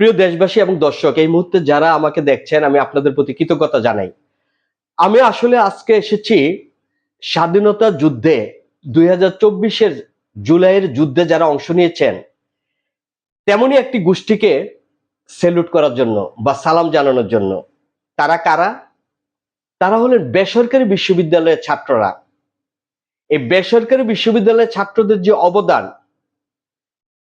প্রিয় দেশবাসী এবং দর্শক, এই মুহূর্তে যারা আমাকে দেখছেন, আমি আপনাদের প্রতি কৃতজ্ঞতা জানাই। আমি আসলে আজকে এসেছি স্বাধীনতা যুদ্ধে, দুই হাজার চব্বিশের জুলাইয়ের যুদ্ধে যারা অংশ নিয়েছেন, তেমনি একটি গোষ্ঠীকে সেলুট করার জন্য বা সালাম জানানোর জন্য। তারা কারা? তারা হলেন বেসরকারি বিশ্ববিদ্যালয়ের ছাত্ররা। এই বেসরকারি বিশ্ববিদ্যালয়ের ছাত্রদের যে অবদান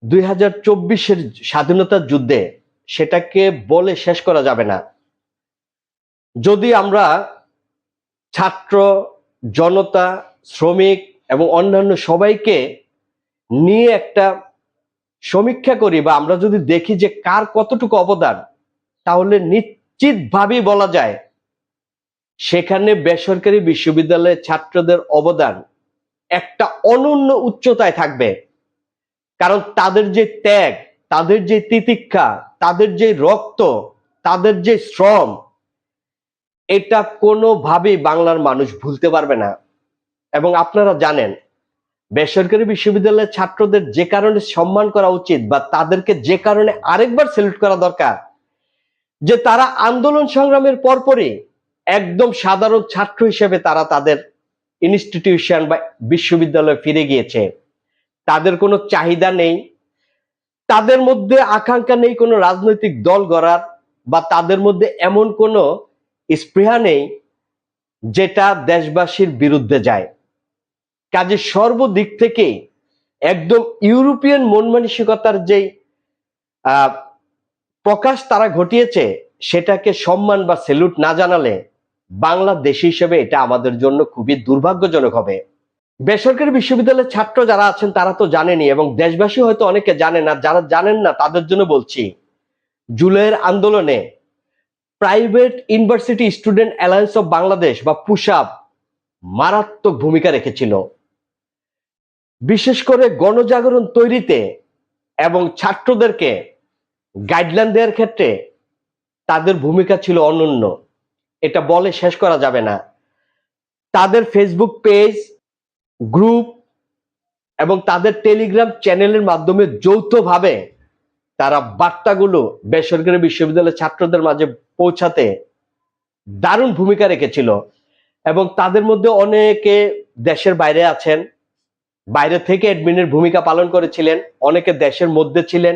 দুই হাজার চব্বিশের স্বাধীনতার যুদ্ধে সেটাকে বলে শেষ করা যাবে না। যদি আমরা ছাত্র, জনতা, শ্রমিক এবং অন্যান্য সবাইকে নিয়ে একটা সমীক্ষা করি বা আমরা যদি দেখি যে কার কতটুকু অবদান, তাহলে নিশ্চিতভাবেই বলা যায় সেখানে বেসরকারি বিশ্ববিদ্যালয়ের ছাত্রদের অবদান একটা অনন্য উচ্চতায় থাকবে। কারণ তাদের যে ত্যাগ, তাদের যে তিতিক্ষা, তাদের যে রক্ত, তাদের যে শ্রম, এটা কোনোভাবেই বাংলার মানুষ ভুলতে পারবে না। এবং আপনারা জানেন, বেসরকারি বিশ্ববিদ্যালয়ের ছাত্রদের যে কারণে সম্মান করা উচিত বা তাদেরকে যে কারণে আরেকবার সেলুট করা দরকার, যে তারা আন্দোলন সংগ্রামের পরপরই একদম সাধারণ ছাত্র হিসেবে তারা তাদের ইনস্টিটিউশন বা বিশ্ববিদ্যালয়ে ফিরে গিয়েছে। তাদের কোনো চাহিদা নেই। তাদের মধ্যে আকাঙ্ক্ষা নেই কোনো রাজনৈতিক দল গড়ার বা তাদের মধ্যে এমন কোনো স্পৃহা নেই যেটা দেশবাসীর বিরুদ্ধে যায়। কাজে সর্বদিক থেকেই একদম ইউরোপিয়ান মন মানসিকতার যেই প্রকাশ তারা ঘটিয়েছে, সেটাকে সম্মান বা সেলুট না জানালে বাংলাদেশ হিসেবে এটা আমাদের জন্য খুবই দুর্ভাগ্যজনক হবে। বেসরকারি বিশ্ববিদ্যালয়ের ছাত্র যারা আছেন, তারা তো জানেনি এবং দেশবাসী হয়তো অনেকে জানে না, যারা জানেন না, তাদের জন্য বলছি, জুলাইয়ের আন্দোলনে private university student alliance of Bangladesh বা পুশাব মারাত্মক ভূমিকা রেখেছিল। বিশেষ করে গণজাগরণ তৈরিতে এবং ছাত্রদেরকে গাইডলাইন দেওয়ার ক্ষেত্রে তাদের ভূমিকা ছিল অনন্য। এটা বলে শেষ করা যাবে না। তাদের ফেসবুক পেজ গ্রুপ এবং তাদের টেলিগ্রাম চ্যানেলের মাধ্যমে যৌথভাবে তারা বার্তাগুলো বেসরকারি বিশ্ববিদ্যালয়ের ছাত্রদের মাঝে পৌঁছাতে দারুণ ভূমিকা রেখেছিল এবং তাদের মধ্যে অনেকে দেশের বাইরে আছেন, বাইরে থেকে অ্যাডমিনের ভূমিকা পালন করেছিলেন, অনেকে দেশের মধ্যে ছিলেন।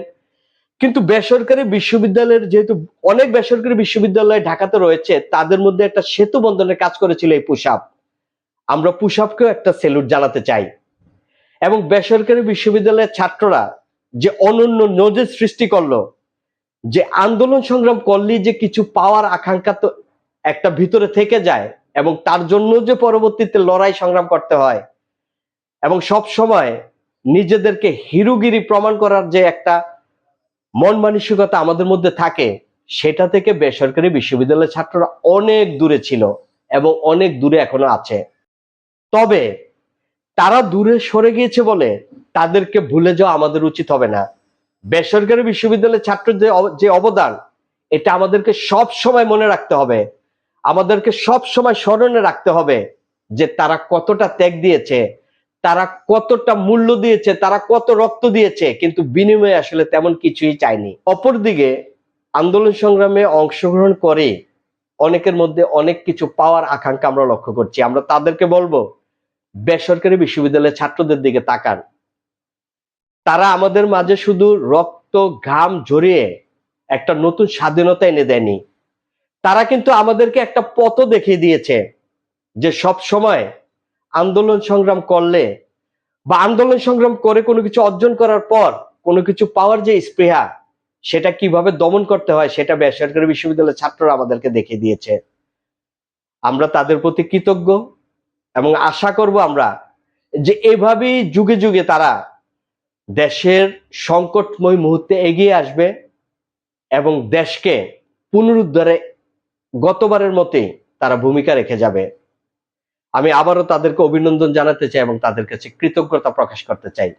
কিন্তু বেসরকারি বিশ্ববিদ্যালয়ের যেহেতু অনেক বেসরকারি বিশ্ববিদ্যালয় ঢাকাতে রয়েছে, তাদের মধ্যে একটা সেতু বন্ধনের কাজ করেছিল এই পুষাপ আমরা পুষাপকেও একটা সেলুট জানাতে চাই। এবং বেসরকারি বিশ্ববিদ্যালয়ের ছাত্ররা যে অনন্য নজর সৃষ্টি করল, যে আন্দোলন সংগ্রাম করলেই যে কিছু পাওয়ার আকাঙ্ক্ষা তো একটা ভিতরে থেকে যায় এবং তার জন্য যে পরবর্তীতে লড়াই সংগ্রাম করতে হয় এবং সব সময় নিজেদেরকে হিরুগিরি প্রমাণ করার যে একটা মন মানসিকতা আমাদের মধ্যে থাকে, সেটা থেকে বেসরকারি বিশ্ববিদ্যালয়ের ছাত্ররা অনেক দূরে ছিল এবং অনেক দূরে এখনও আছে। তবে তারা দূরে সরে গিয়েছে বলে তাদেরকে ভুলে যাওয়া আমাদের উচিত হবে না। বেসরকারি বিশ্ববিদ্যালয়ের ছাত্রদের যে যে অবদান, এটা আমাদেরকে সব সময় মনে রাখতে হবে। আমাদেরকে সব সময় স্মরণে রাখতে হবে যে তারা কতটা ত্যাগ দিয়েছে, তারা কতটা মূল্য দিয়েছে, তারা কত রক্ত দিয়েছে, কিন্তু বিনিময়ে আসলে তেমন কিছুই চায়নি। অপরদিকে আন্দোলন সংগ্রামে অংশগ্রহণ করে অনেকের মধ্যে অনেক কিছু পাওয়ার আকাঙ্ক্ষা আমরা লক্ষ্য করছি। আমরা তাদেরকে বলব বেসরকারি বিশ্ববিদ্যালয়ের ছাত্রদের দিকে তাকান। তারা আমাদের মাঝে শুধু রক্ত, ঘাম ঝরিয়ে একটা নতুন স্বাধীনতা এনে দেয়নি। তারা কিন্তু আমাদেরকে একটা পথ দেখিয়ে দিয়েছে যে সব সময় আন্দোলন সংগ্রাম করলে বা আন্দোলন সংগ্রাম করে কোনো কিছু অর্জন করার পর কোনো কিছু পাওয়ার যে স্পৃহা, সেটা কীভাবে দমন করতে হয়, সেটা বেসরকারি বিশ্ববিদ্যালয়ের ছাত্ররা আমাদেরকে দেখিয়ে দিয়েছে। আমরা তাদের প্রতি কৃতজ্ঞ। এবং আশা করব আমরা যে এভাবেই যুগে যুগে তারা দেশের সংকটময় মুহূর্তে এগিয়ে আসবে এবং দেশকে পুনরুদ্ধারে গতবারের মতোই তারা ভূমিকা রেখে যাবে। আমি আবারও তাদেরকে অভিনন্দন জানাতে চাই এবং তাদের কাছে কৃতজ্ঞতা প্রকাশ করতে চাই।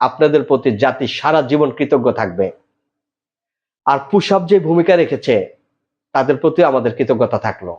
আপনাদের প্রতি জাতি সারা জীবন কৃতজ্ঞ থাকবে। আর পুষাব যে ভূমিকা রেখেছে, তাদের প্রতি আমাদের কৃতজ্ঞতা থাকল।